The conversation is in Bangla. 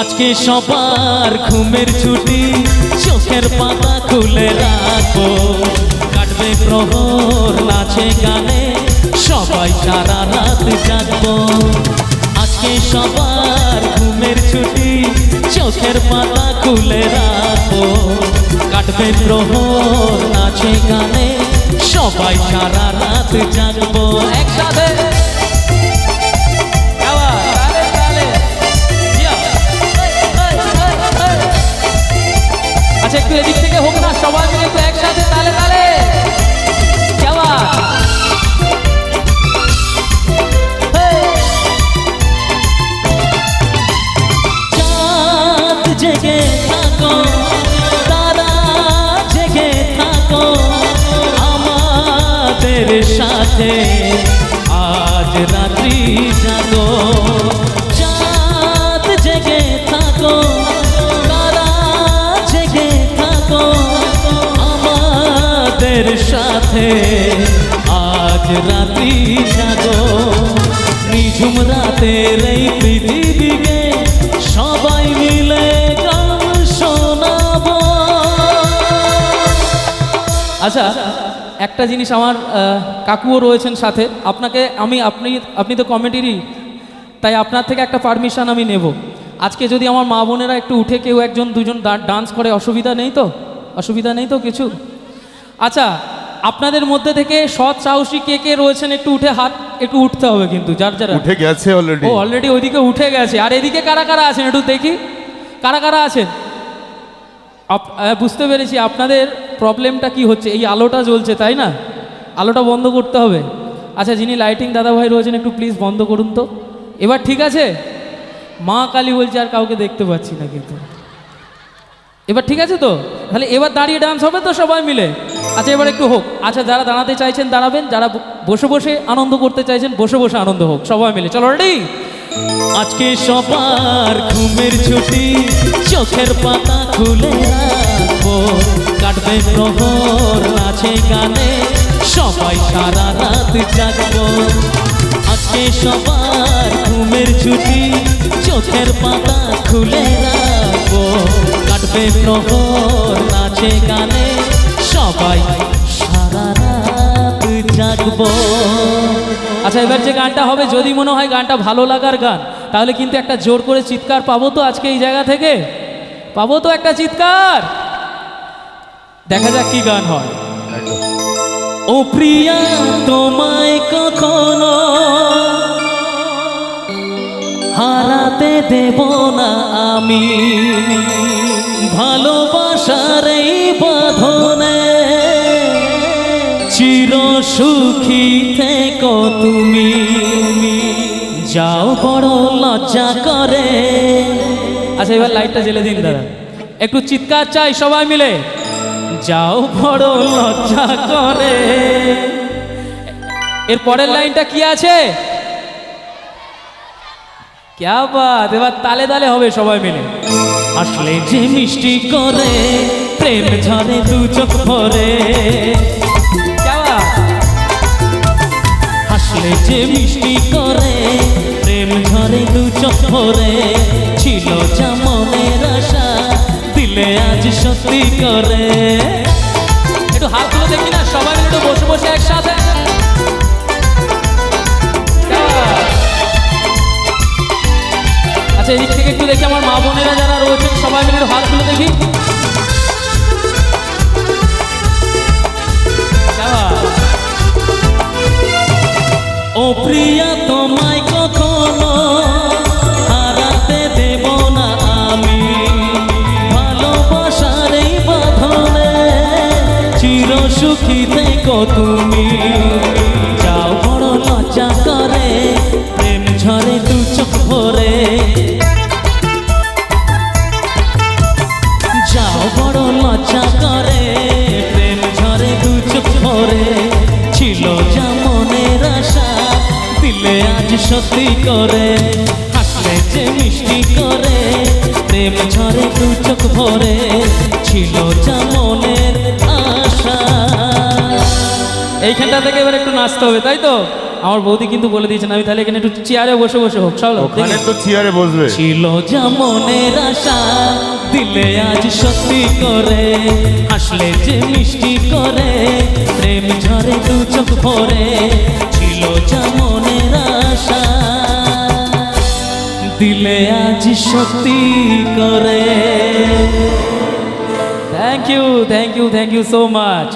আজকে সবার ঘুমের ছুটি, চোখের পাতা খুলে রাখো কাটবে প্রহর, নাচে গানে, সবাই সারা রাত জাগবো। আজকে সবার ঘুমের ছুটি, চোখের পাতা খুলে রাখো কাটবে প্রহর, নাচে গানে, সবাই সারা রাত জাগবো। একসাথে সাথে আজ রাত্রি জাগো, চাঁদ জেগে থাকো, তারা জেগে থাকো আমাদের সাথে। আজ রাত্রি জাগো, নিঝুম রাতের এই পৃথিবীকে সবাই মিলে গান শোনাবো। আচ্ছা একটা জিনিস আমার কাকুও রয়েছেন সাথে। আপনাকে আমি আপনি আপনি তো কমিটিরই তাই আপনার থেকে একটা পারমিশন আমি নেব। আজকে যদি আমার মা বোনেরা একটু উঠে কেউ একজন দুজন ডান্স করে অসুবিধা নেই তো? অসুবিধা নেই তো কিছু? আচ্ছা আপনাদের মধ্যে থেকে সৎ সাহসী কে কে রয়েছেন? একটু উঠে হাত একটু উঠতে হবে কিন্তু যার যারা। উঠে গেছে অলরেডি ও অলরেডি ওইদিকে উঠে গেছে। আর এদিকে কারা কারা আছেন একটু দেখি? কারা কারা আছেন? বুঝতে পেরেছি আপনাদের প্রবলেমটা কি হচ্ছে। এই আলোটা জ্বলছে, তাই না? আলোটা বন্ধ করতে হবে। আচ্ছা যিনি লাইটিং দাদাভাই রয়েছেন, একটু প্লিজ বন্ধ করুন তো। এবার ঠিক আছে? মা কালী বলছে, আর কাউকে দেখতে পাচ্ছি না কিন্তু। এবার ঠিক আছে তো? তাহলে এবার দাঁড়িয়ে ডান্স হবে তো সবাই মিলে। আচ্ছা এবার একটু হোক। আচ্ছা যারা দাঁড়াতে চাইছেন, দাঁড়াবেন। যারা বসে বসে আনন্দ করতে চাইছেন, বসে বসে আনন্দ হোক। সবাই মিলে। চলো রেডি আজকে সবার ঘুমের ছুটি, চোখের পাতা খুলে রাখব। কাটবে প্রহর, নাচে গানে, সবাই সারা রাত জাগবো। আজকে সবার ঘুমের ছুটি, চোখের পাতা খুলে রাখব। কাটবে প্রহর, নাচে গানে, সবাই আচ্ছা এবার যে গানটা হবে, যদি মনে হয় গানটা ভালো লাগার গান, তাহলে কিন্তু একটা জোর করে চিৎকার পাবো তো আজকে এই জায়গা থেকে। পাবো তো একটা চিৎকার। দেখা যাক কি গান হয়। ও প্রিয়া, তোমায় কখনো হারাতে দেব না আমি। ভালোবাসার এই বাঁধনে চির সুখী থেকো তুমি যাও বড় লজ্জা করে। আচ্ছা এবার লাইটটা জ্বেলে দিন দাদা। একটু চিৎকার চাই সবাই মিলে। যাও বড় লজ্জা করে। এর পরের লাইনটা কি আছে? ক্যা বাত? এবার তালে তালে হবে সবাই মিলে। আসলে যে মিষ্টি করে, প্রেম ঝরে দু চোখ ভরে। হাসলে যে মিষ্টি করে, প্রেম ঝরে দু চোখ ভরে ছিল যা মনের আশা, দিলে আজ সত্যি করে। একটু হাতগুলো দেখি না, সবাই একটু বসে বসে একসাথে। আচ্ছা এদিক থেকে একটু দেখি আমার মা বোনেরা যারা সুখী থেকো তুমি। যাও বড় লজ্জা করে, প্রেম ঝরে দু চোখ ভরে। যাও বড় লজ্জা করে, প্রেম ঝরে দু চোখ ভরে। ছিল যা মনের আশা, দিলে আজ সত্যি করে। হাসলে যে মিষ্টি করে, প্রেম ঝরে দু চোখ ভরে। ছিল যা মনের এইখানটা থেকে এবার একটু নাচতে হবে তাই তো? আমার বৌদি কিন্তু বলে দিয়েছেন আমি তাহলে এখানে একটু চেয়ারে বসে বসে হোক চলো ওখানে। তো চেয়ারে বসবে। ছিল যেমনের আশা দিলে আজ সত্যি করে। হাসলে যে মিষ্টি করে প্রেম ঝরে দু চোখ ভরে। ছিল যেমনের আশা দিলে আজ সত্যি করে। Thank you thank you thank you so much